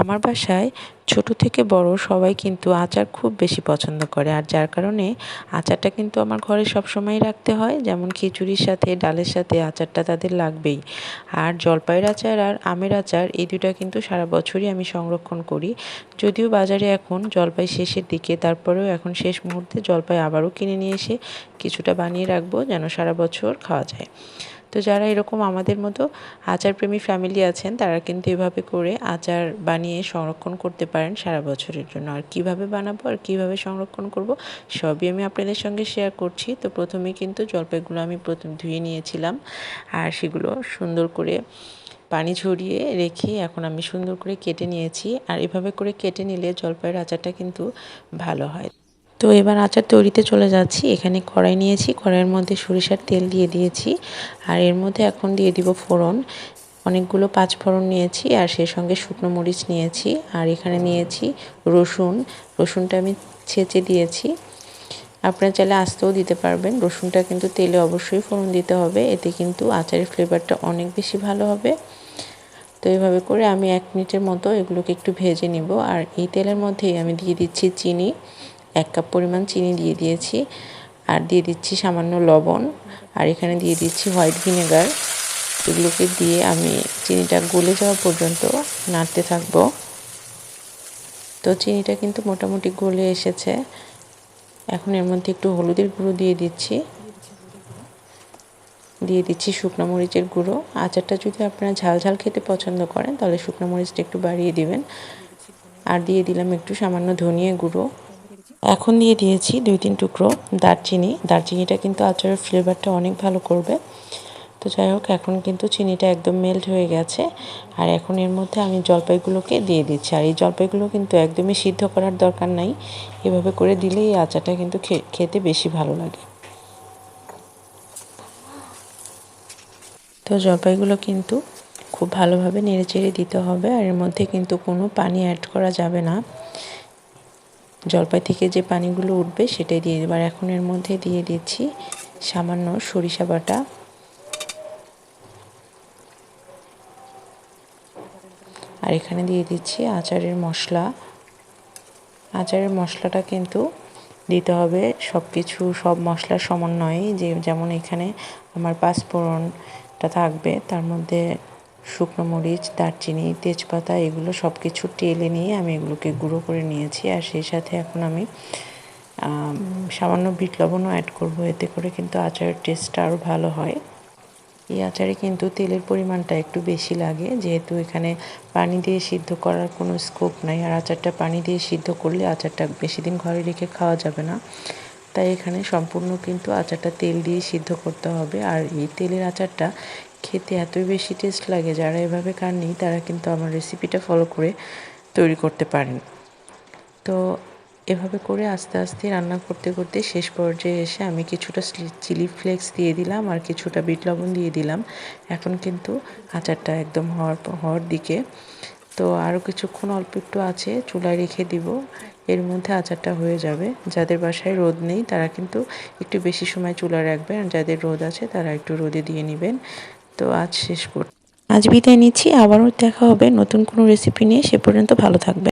আমার বাসায় ছোট থেকে বড় সবাই কিন্তু আচার খুব বেশি পছন্দ করে। আর যার কারণে আচারটা কিন্তু আমার ঘরে সবসময় রাখতে হয়। যেমন খিচুড়ির সাথে, ডালের সাথে আচারটা তাদের লাগবেই। আর জলপাইয়ের আচার আর আমের আচার, এই দুটা কিন্তু সারা বছরই আমি সংরক্ষণ করি। যদিও বাজারে এখন জলপাই শেষের দিকে, তারপরেও এখন শেষ মুহূর্তে জলপাই আবারও কিনে নিয়ে এসে কিছুটা বানিয়ে রাখব যেন সারা বছর খাওয়া যায়। তো যারা এরকম আমাদের মতো আচারপ্রেমী ফ্যামিলি আছেন, তারা কিন্তু এভাবে করে আচার বানিয়ে সংরক্ষণ করতে পারেন সারা বছরের জন্য। আর কীভাবে বানাবো আর কীভাবে সংরক্ষণ করব, সবই আমি আপনাদের সঙ্গে শেয়ার করছি। তো প্রথমে কিন্তু জলপাইগুলো আমি প্রথম ধুয়ে নিয়েছিলাম আর সেগুলো সুন্দর করে পানি ঝরিয়ে রেখে এখন আমি সুন্দর করে কেটে নিয়েছি। আর এভাবে করে কেটে নিলে জলপাইয়ের আচারটা কিন্তু ভালো হয়। তো এবার আচার তৈরিতে চলে যাচ্ছি। এখানে কড়াই নিয়েছি, কড়াইয়ের মধ্যে সরিষার তেল দিয়ে দিয়েছি আর এর মধ্যে এখন দিয়ে দিব ফোড়ন। অনেকগুলো পাঁচ ফোড়ন নিয়েছি আর সেই সঙ্গে শুকনো মরিচ নিয়েছি আর এখানে নিয়েছি রসুন। রসুনটা আমি ছেঁচে দিয়েছি। আপনারা চাইলে আস্তেও দিতে পারবেন। রসুনটা কিন্তু তেলে অবশ্যই ফোড়ন দিতে হবে। এতে কিন্তু আচারের ফ্লেভারটা অনেক বেশি ভালো হবে। তো এইভাবে করে আমি এক মিনিটের মতো এগুলোকে একটু ভেজে নিব। আর এই তেলের মধ্যেই আমি দিয়ে দিচ্ছি চিনি। এক কাপ পরিমাণ চিনি দিয়ে দিয়েছি। আর দিয়ে দিচ্ছি সামান্য লবণ। আর এখানে দিয়ে দিচ্ছি হোয়াইট ভিনেগার। এগুলোকে দিয়ে আমি চিনিটা গলে যাওয়া পর্যন্ত নাড়তে থাকব। তো চিনিটা কিন্তু মোটামুটি গলে এসেছে। এখন এর মধ্যে একটু হলুদের গুঁড়ো দিয়ে দিচ্ছি। দিয়ে দিচ্ছি শুকনো মরিচের গুঁড়ো। আচারটা যদি আপনারা ঝাল ঝাল খেতে পছন্দ করেন, তাহলে শুকনো মরিচটা একটু বাড়িয়ে দিবেন। আর দিয়ে দিলাম একটু সামান্য ধনিয়া গুঁড়ো। এখন দিয়ে দিয়েছি দুই, তিন টুকরো দারচিনি। দারচিনিটা কিন্তু আচারের ফ্লেভারটা অনেক ভালো করবে। তো যাই হোক, এখন কিন্তু চিনিটা একদম মেল্ট হয়ে গেছে। আর এখন এর মধ্যে আমি জলপাইগুলোকে দিয়ে দিচ্ছি। আর এই জলপাইগুলো কিন্তু একদমই সিদ্ধ করার দরকার নাই। এভাবে করে দিলেই এই আচারটা কিন্তু খেতে বেশি ভালো লাগে। তো জলপাইগুলো কিন্তু খুব ভালোভাবে নেড়ে চেড়ে দিতে হবে। আর এর মধ্যে কিন্তু কোনো পানি অ্যাড করা যাবে না। জলপাই থেকে যে পানিগুলো উঠবে সেটাই দিয়ে দেবার এখন এর মধ্যে দিয়ে দিচ্ছি সামান্য সরিষা বাটা। আর এখানে দিয়ে দিচ্ছি আচারের মশলা। আচারের মশলাটা কিন্তু দিতে হবে সব কিছু সব মশলার সমন্বয়ে। যে যেমন এখানে আমার পাঁচফোড়নটা থাকবে, তার মধ্যে শুকনো মরিচ, দারচিনি, তেজপাতা, এগুলো সব কিছু টেলে নিয়ে আমি এগুলোকে গুঁড়ো করে নিয়েছি। আর সেই সাথে এখন আমি সামান্য বিট লবণও অ্যাড করব। এতে করে কিন্তু আচারের টেস্টটা আরও ভালো হয়। এই আচারে কিন্তু তেলের পরিমাণটা একটু বেশি লাগে। যেহেতু এখানে পানি দিয়ে সিদ্ধ করার কোনো স্কোপ নাই। আর আচারটা পানি দিয়ে সিদ্ধ করলে আচারটা বেশি দিন ঘরে রেখে খাওয়া যাবে না। তাই এখানে সম্পূর্ণ কিন্তু আচারটা তেল দিয়ে সিদ্ধ করতে হবে। আর এই তেলের আচারটা খেতে এতই বেশি টেস্ট লাগে, যারা এভাবে খাননি, তারা কিন্তু আমার রেসিপিটা ফলো করে তৈরি করতে পারেন। তো এভাবে করে আস্তে আস্তে রান্না করতে করতে শেষ পর্যায়ে এসে আমি কিছুটা চিলি ফ্লেক্স দিয়ে দিলাম আর কিছুটা বিট লবণ দিয়ে দিলাম। এখন কিন্তু আচারটা একদম হওয়ার হওয়ার দিকে। তো আরও কিছুক্ষণ অল্প একটু আছে, চুলায় রেখে দিব। এর মধ্যে আচারটা হয়ে যাবে। যাদের বাসায় রোদ নেই, তারা কিন্তু একটু বেশি সময় চুলা রাখবেন। আর যাদের রোদ আছে, তারা একটু রোদে দিয়ে নেবেন। তো আজ শেষ কর আজ বিদায় নিচ্ছি, আবারও দেখা হবে নতুন কোনো রেসিপি নিয়ে। সে পর্যন্ত ভালো থাকবে